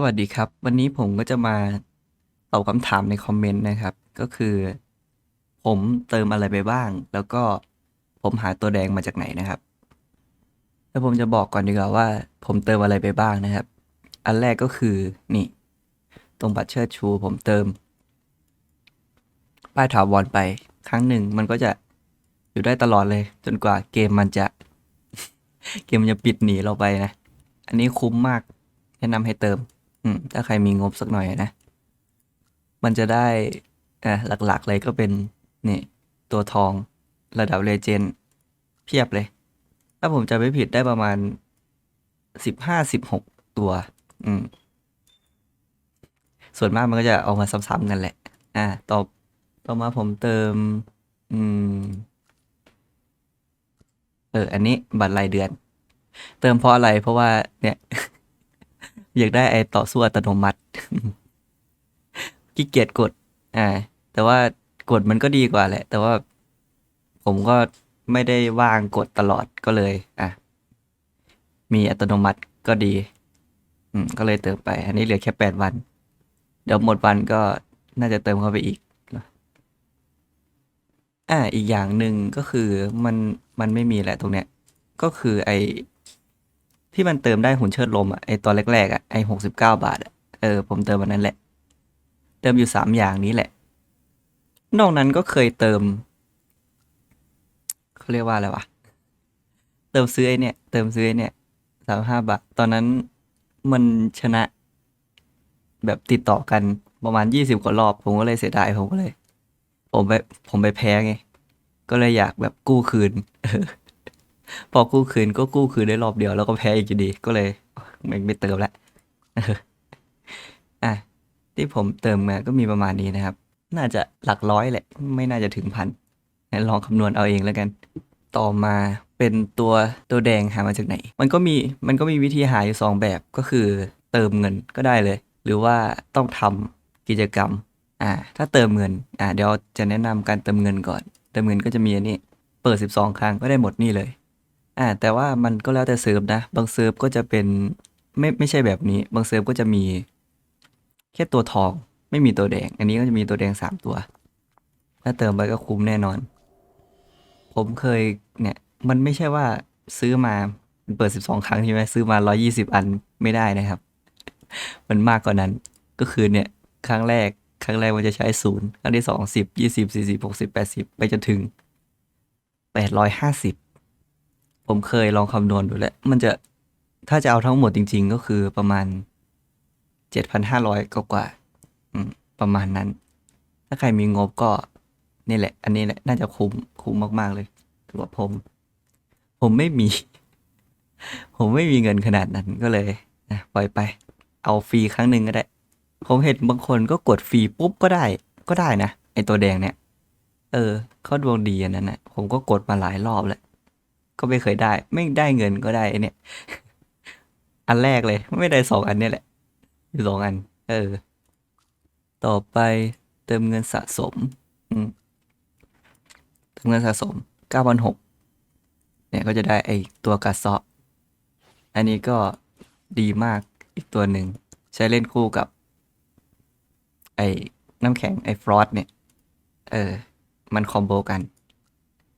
สวัสดีครับ วันนี้ผมก็จะมาตอบคำถามในคอมเมนต์นะครับ ก็คือ ผมเติมอะไรไปบ้าง แล้วก็ผมหาตัวแดงมาจากไหนนะครับแล้วผมจะบอกก่อนดีกว่าว่า ผมเติมอะไรไปบ้างนะครับ อันแรกก็คือนี่ ตรงบัตรเชิดชู ผมเติม ป้ายถาวรไป ครั้งหนึ่งมันก็จะอยู่ได้ตลอดเลย จนกว่าเกมมันจะ เกมมันจะปิดหนีเราไปนะ อันนี้คุ้มมากแนะนำให้เติม อืม ถ้าใครมีงบสักหน่อยนะ มันจะได้อะหลักๆเลยก็เป็น นี่ ตัวทองระดับเลเจนด์เพียบเลย ถ้าผมจะไม่ผิดได้ประมาณสิบห้าสิบหกตัว อืม ส่วนมากมันก็จะเอามาซ้ำๆกันแหละ อ่า ต่อต่อมาผมเติม อืม เออ อันนี้บัตรรายเดือน เติมเพราะอะไรเพราะว่าเนี่ย อยากได้ไอต่อสู้อัตโนมัติขี้เกียจกด อ่า แต่ว่ากดมันก็ดีกว่าแหละ แต่ว่าผมก็ไม่ได้ว่างกดตลอดก็เลย อะ มีอัตโนมัติก็ดี อืม ก็เลยเติมไป อันนี้เหลือแค่แปดวัน เดี๋ยวหมดวันก็น่าจะเติมเข้าไปอีกอ่า อีกอย่างหนึ่งก็คือมันมันไม่มีแหละตรงเนี้ย ก็คือไอ ที่มันเติมได้หุ่นเชิดลมอะไอตอนแรกๆอะไอหกสิบเก้าบาทอะเออผมเติมวันนั้นแหละ เติมอยู่สามอย่างนี้แหละ นอกนั้นก็เคยเติมเขาเรียกว่าอะไรวะเติมซื้อไอเนี่ย เติมซื้อไอเนี่ยสามห้าบาท ตอนนั้นมันชนะ แบบติดต่อกันประมาณยี่สิบกว่ารอบ ผมก็เลยเสียดายผมก็เลย ผมไปผมไปแพ้ไง ก็เลยอยากแบบกู้คืน พอกู้คืนก็กู้คืนได้รอบเดียวแล้วก็แพ้อีกอยู่ดีก็เลยไม่ไม่เติมละอะที่ผมเติมมาก็มีประมาณนี้นะครับ น่าจะหลักร้อยแหละ ไม่น่าจะถึงพันลองคำนวณเอาเองแล้วกัน ต่อมาเป็นตัวตัวแดงหามาจากไหน มันก็มีมันก็มีวิธีหาอยู่สองแบบก็คือเติมเงินก็ได้เลย หรือว่าต้องทำกิจกรรมอ่าถ้าเติมเงินอ่าเดี๋ยวจะแนะนำการเติมเงินก่อน เติมเงินก็จะมีอันนี้ เปิด 12 ครั้งก็ได้หมดนี่เลย อ่า แต่ว่ามันก็แล้วแต่เซิร์ฟนะ บางเซิร์ฟก็จะเป็นไม่ไม่ใช่แบบนี้ บางเซิร์ฟก็จะมีแค่ตัวทอง ไม่มีตัวแดง อันนี้ก็จะมีตัวแดงสามตัว ถ้าเติมไปก็คุ้มแน่นอน ผมเคยเนี่ย มันไม่ใช่ว่าซื้อมามันเปิด12ครั้งใช่ไหมซื้อมา120อันไม่ได้นะครับ มันมากกว่านั้น ก็คือเนี่ย ครั้งแรก ครั้งแรกมันจะใช้ศูนย์ครั้งที่สองสิบยี่สิบสี่สิบหกสิบแปดสิบไปจนถึงแปดร้อยห้าสิบ ผมเคยลองคำนวณดูแล้ว มันจะถ้าจะเอาทั้งหมดจริง ๆ ก็คือประมาณเจ็ดพันห้าร้อยกว่าประมาณนั้น ถ้าใครมีงบก็นี่แหละ อันนี้แหละน่าจะคุ้มคุ้มมาก ๆ เลยสำหรับผม ผมไม่มี ผมไม่มีเงินขนาดนั้นก็เลยนะปล่อยไป เอาฟรีครั้งหนึ่งก็ได้ ผมเห็นบางคนก็กดฟรีปุ๊บก็ได้ ก็ได้นะไอตัวแดงเนี่ย เออเขาดวงดีอันนั้นนะผมก็กดมาหลายรอบแล้ว ก็ไม่เคยได้ ไม่ได้เงินก็ได้เนี่ย อันแรกเลย ไม่ได้สองอันเนี่ยแหละอยู่สองอัน เออ ต่อไปเติมเงินสะสม อืมเติมเงินสะสมเก้าพันหกเนี่ยก็จะได้ไอตัวกาซะอันนี้ก็ดีมากอีกตัวหนึ่ง ใช้เล่นคู่กับ ไอน้ำแข็งไอฟรอสเนี่ย เออ มันคอมโบกัน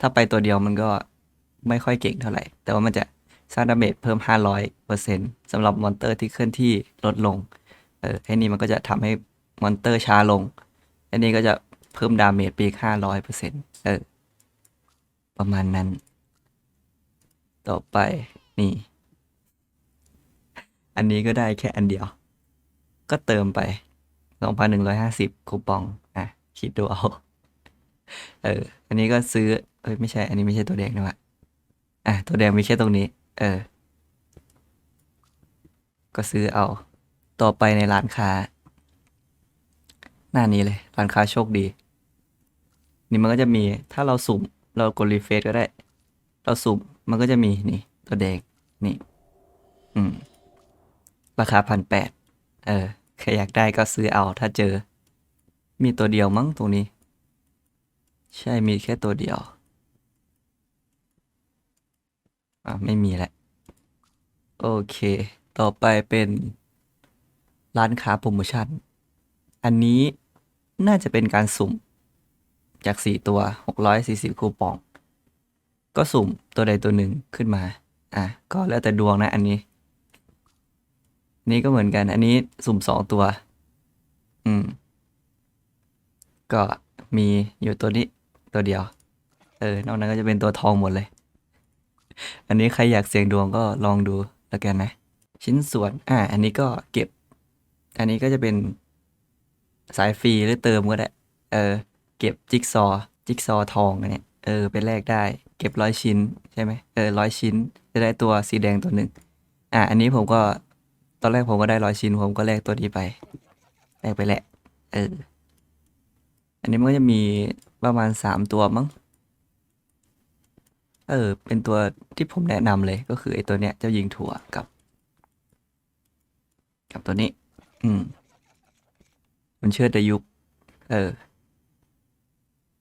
ถ้าไปตัวเดียวมันก็ ไม่ค่อยเก่งเท่าไหร่ แต่ว่ามันจะสร้างดาเมจเพิ่ม 500%สำหรับมอนเตอร์ที่เคลื่อนที่ลดลง เออไอ้นี่มันก็จะทำให้มอนเตอร์ช้าลงอันนี้ก็จะเพิ่มดาเมจไปอีก500%เออ ประมาณนั้น ต่อไปนี่ อันนี้ก็ได้แค่อันเดียว ก็เติมไปสองพันหนึ่งร้อยห้าสิบคูปอง อะ คิดดูเอา เออ อันนี้ก็ซื้อ เอ้ย ไม่ใช่ อันนี้ไม่ใช่ตัวแดงนะวะ อะตัวแดงมีแค่ตรงนี้ เออ ก็ซื้อเอา ต่อไปในร้านค้า หน้านี้เลย ร้านค้าโชคดี นี่มันก็จะมี ถ้าเราสุ่ม เรากดรีเฟรชก็ได้ เราสุ่ม มันก็จะมีนี่ ตัวแดง นี่ อืม ราคาพันแปด เออ ใครอยากได้ก็ซื้อเอา ถ้าเจอ มีตัวเดียวมั้งตรงนี้ ใช่ มีแค่ตัวเดียว อ่าไม่มีแหละ โอเค ต่อไปเป็นร้านค้าโปรโมชั่น อันนี้น่าจะเป็นการสุ่มจาก 4 ตัว 640 คูปอง ก็สุ่มตัวใดตัวหนึ่งขึ้นมา อะ ก็แล้วแต่ดวงนะอันนี้นนี้ก็เหมือนกัน อันนี้สุ่ม 2 ตัว อืม ก็มีอยู่ตัวนี้ตัวเดียว เออ นอกนั้นก็จะเป็นตัวทองหมดเลย อันนี้ใครอยากเสี่ยงดวงก็ลองดูแล้วกันนะ ชิ้นส่วน อ่า อันนี้ก็เก็บ อันนี้ก็จะเป็นสายฟรีหรือเติมก็ได้ เออ เก็บจิ๊กซอ จิ๊กซอทองอันเนี้ย เออ ไปแลกได้ เก็บร้อยชิ้นใช่ไหมเออร้อยชิ้น จะได้ตัวสีแดงตัวหนึ่ง อ่า อันนี้ผมก็ ตอนแรกผมก็ได้ร้อยชิ้น ผมก็แลกตัวนี้ไป แลกไปแหละ เออ อันนี้มันก็จะมีประมาณสามตัวมั้ง เออ เป็นตัวที่ผมแนะนำเลยก็คือไอ้ตัวเนี้ยเจ้ายิงถั่วกับ กับตัวนี้ อืม มันเชื่อดยุคเออ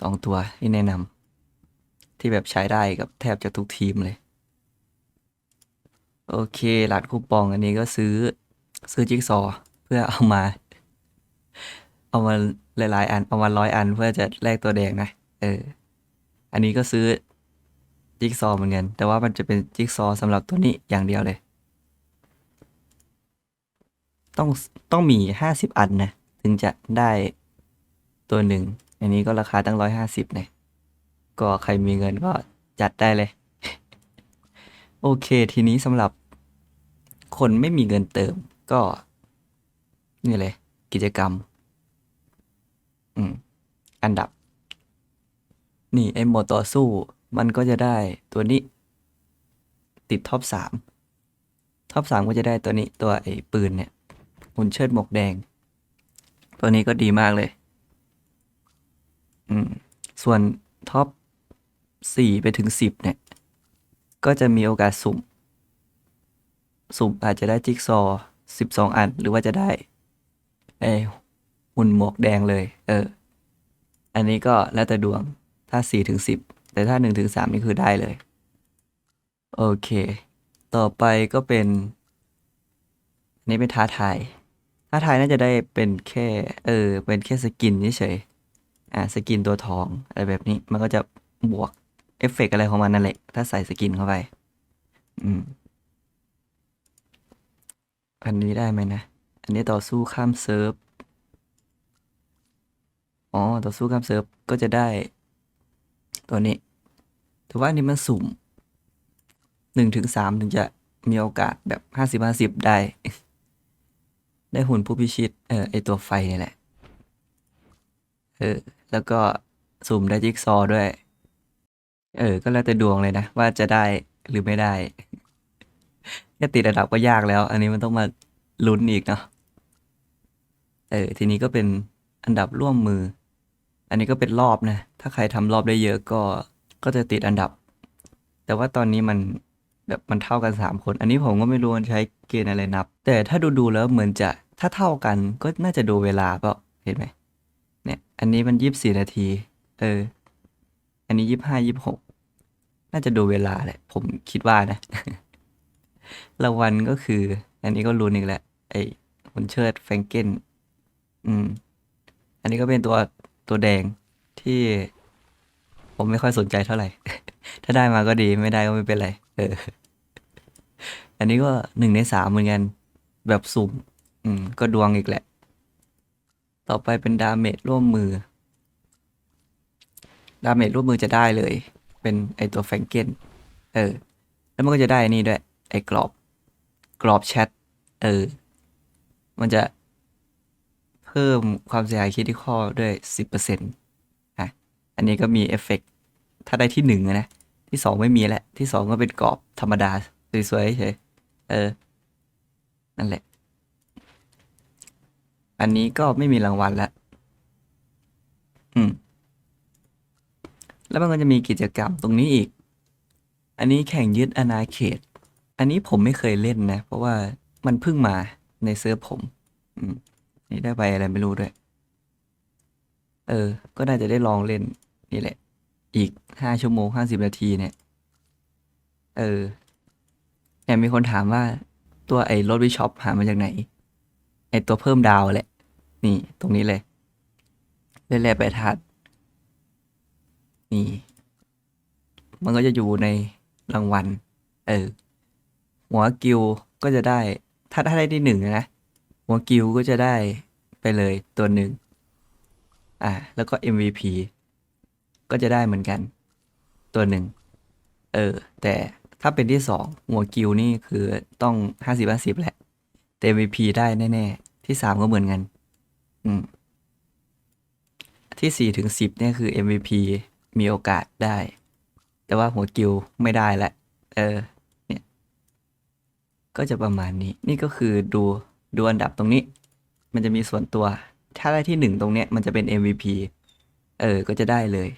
สองตัวที่แนะนำที่แบบใช้ได้กับแทบจะทุกทีมเลย โอเคร้านคูปองอันนี้ก็ซื้อซื้อจิ๊กซอ เพื่อเอามา เอามาหลายๆ อัน เอามาร้อยอันเพื่อจะแลกตัวแดงนะ เออ อันนี้ก็ซื้อ จิ๊กซอว์เหมือนกัน แต่ว่ามันจะเป็นจิ๊กซอว์สำหรับตัวนี้อย่างเดียวเลย ต้องต้องมีห้าสิบอันนะ ถึงจะได้ตัวหนึ่ง อันนี้ก็ราคาตั้งร้อยห้าสิบเนี่ย ก็ใครมีเงินก็จัดได้เลย โอเคทีนี้สำหรับคนไม่มีเงินเติมก็ นี่เลย กิจกรรม อืม อันดับ นี่ ไอ้โหมดต่อสู้ มันก็จะได้ตัวนี้ ติดท็อปสามท็อปสามก็จะได้ตัวนี้ตัวไอ้ปืนเนี่ยหุ่นเชิดหมวกแดง ตัวนี้ก็ดีมากเลย อืม ส่วนท็อปสี่ไปถึงสิบเนี่ย ก็จะมีโอกาสสุ่ม สุ่มอาจจะได้จิ๊กซอสิบสองอัน หรือว่าจะได้ไอ้หุ่นหมวกแดงเลย เออ อันนี้ก็แล้วแต่ดวงถ้าสี่ถึงสิบ แต่ถ้าหนึ่งถึงสามนี่คือได้เลย โอเค ต่อไปก็เป็น อันนี้เป็นท้าทาย ท้าทายน่าจะได้เป็นแค่ เออ เป็นแค่สกินเฉยอ่าสกินตัวทอง อะไรแบบนี้ มันก็จะบวกเอฟเฟกต์อะไรของมันนั่นแหละ ถ้าใส่สกินเข้าไป อืม อันนี้ได้ไหมนะ อันนี้ต่อสู้ข้ามเซิร์ฟ อ๋อ ต่อสู้ข้ามเซิร์ฟ ก็จะได้ ตัวนี้ ถือว่าอันนี้มันสุ่มหนึ่งถึงสามถึงจะมีโอกาสแบบห้าสิบห้าสิบได้ ได้หุ่นผู้พิชิต เออไอตัวไฟนี่แหละ เออ แล้วก็สุ่มได้จิ๊กซอว์ด้วย เออ ก็แล้วแต่ดวงเลยนะ ว่าจะได้หรือไม่ได้แค่ติดระดับก็ยากแล้ว อันนี้มันต้องมาลุ้นอีกเนาะ เออ ทีนี้ก็เป็นอันดับร่วมมือ อันนี้ก็เป็นรอบนะ ถ้าใครทำรอบได้เยอะก็ ก็จะติดอันดับ แต่ว่าตอนนี้มันแบบมันเท่ากันสามคน อันนี้ผมก็ไม่รู้มันใช้เกณฑ์อะไรนับ แต่ถ้าดูดูๆแล้วเหมือนจะถ้าเท่ากันก็น่าจะดูเวลาเปล่าเห็นไหมเนี่ยอันนี้มันยี่สิบสี่นาที เออ อันนี้ยี่สิบห้ายี่สิบหกน่าจะดูเวลาแหละ ผมคิดว่านะรางวัลก็คือ อันนี้ก็รู้อีกแหละไอ้คนเชิดแฟรงเกนอืม อันนี้ก็เป็นตัวตัวแดงที่ ผมไม่ค่อยสนใจเท่าไหร่ ถ้าได้มาก็ดีไม่ได้ก็ไม่เป็นไร เออ อันนี้ก็หนึ่งในสามเหมือนกัน แบบสุ่ม อืม ก็ดวงอีกแหละ ต่อไปเป็นดาเมจร่วมมือ ดาเมจร่วมมือจะได้เลย เป็นไอตัวแฟงเกนเออ แล้วมันก็จะได้นี่ด้วย ไอกรอบ กรอบแชท เออ มันจะเพิ่มความเสียหายคิดที่ข้อด้วยสิบเปอร์เซ็นต์ อันนี้ก็มีเอฟเฟกต์ถ้าได้ที่หนึ่งนะ ที่สองไม่มีแหละที่สองก็เป็นกรอบธรรมดา สวยๆเฉยเออ นั่นแหละ อันนี้ก็ไม่มีรางวัลแล้ว อืม แล้วมันก็จะมีกิจกรรมตรงนี้อีก อันนี้แข่งยึดอาณาเขต อันนี้ผมไม่เคยเล่นนะ เพราะว่ามันเพิ่งมาในเซิร์ฟผม อืม นี่ได้ไปอะไรไม่รู้ด้วย เออ ก็น่าจะได้ลองเล่น นี่แหละ อีกห้าชั่วโมงห้าสิบนาทีเนี่ย เออเนี่ยมีคนถามว่าตัวไอ้รถวิชอปหามาจากไหน ไอ้ตัวเพิ่มดาวแหละ นี่ตรงนี้เลยเล่นแร่แปรธาตุนี่ มันก็จะอยู่ในรางวัล เออ หัวกิวก็จะได้ถ้าถ้าได้ที่หนึ่งนะ หัวกิวก็จะได้ไปเลยตัวหนึ่ง อ่า แล้วก็ MVP ก็จะได้เหมือนกัน ตัวหนึ่งเออ แต่ถ้าเป็นที่สองหัวกิวนี่คือต้องห้าสิบห้าสิบแหละแต่ MVP ได้แน่ ๆ ที่สามก็เหมือนกัน อืม ที่สี่ถึงสิบเนี่ยคือ MVP มีโอกาสได้ แต่ว่าหัวกิวไม่ได้แหละ เออ เนี่ย ก็จะประมาณนี้ นี่ก็คือดูดูอันดับตรงนี้ มันจะมีส่วนตัว ถ้าได้ที่หนึ่งตรงเนี้ยมันจะเป็น MVP เออ ก็จะได้เลย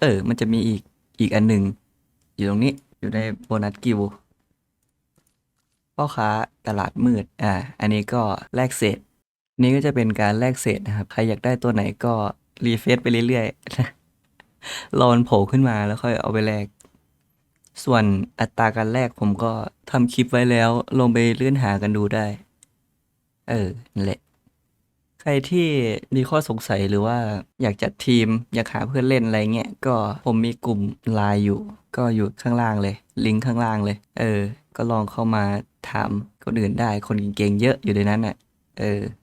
เออ มันจะมีอีกอีกอันหนึ่งอยู่ตรงนี้อยู่ในโบนัสกิวพ่อค้าตลาดมืด อ่า อันนี้ก็แลกเศษ นี่ก็จะเป็นการแลกเศษนะครับ ใครอยากได้ตัวไหนก็รีเฟซไปเรื่อยๆรอมันโผล่ขึ้นมาแล้วค่อยเอาไปแลก ส่วนอัตราการแลกผมก็ทำคลิปไว้แล้ว ลงไปเลื่อนหากันดูได้ เออนั่นแหละ รที่มีข้อสงสัยหรือว่าอยากจัดทีม อยากหาเพื่อนเล่นอะไรเงี้ยก็ผมมีกลุ่มไลน์อยู่ ก็อยู่ข้างล่างเลย ลิงก์ข้างล่างเลย เออ ก็ลองเข้ามาถามคนอื่นได้คนเก่งๆเยอะอยู่ในนั้นอะ เออ